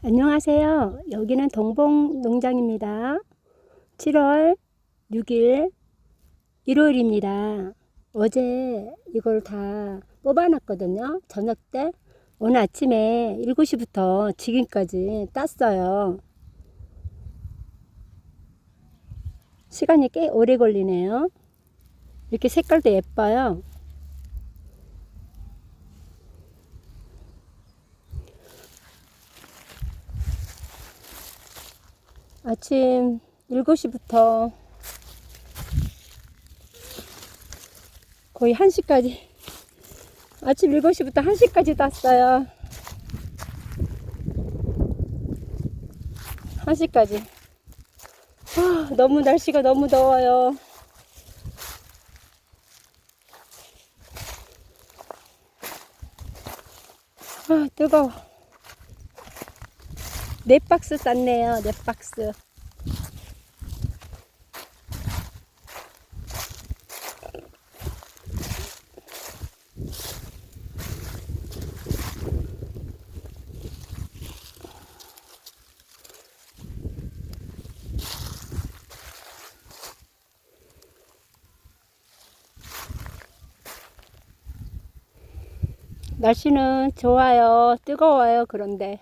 안녕하세요. 여기는 동봉 농장입니다. 7월 6일 일요일입니다. 어제 이걸 다 뽑아놨거든요. 저녁 때. 오늘 아침에 7시부터 지금까지 땄어요. 시간이 꽤 오래 걸리네요. 이렇게 색깔도 예뻐요. 아침 7시부터 거의 1시까지. 아침 7시부터 1시까지 땄어요. 1시까지. 아, 너무 날씨가 너무 더워요. 아 뜨거워 네 박스 쌌네요 네 박스 날씨는 좋아요. 뜨거워요. 그런데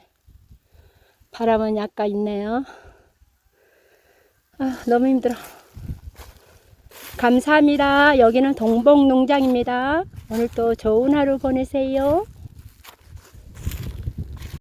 바람은 약간 있네요. 아, 너무 힘들어. 감사합니다. 여기는 동봉농장입니다. 오늘 또 좋은 하루 보내세요.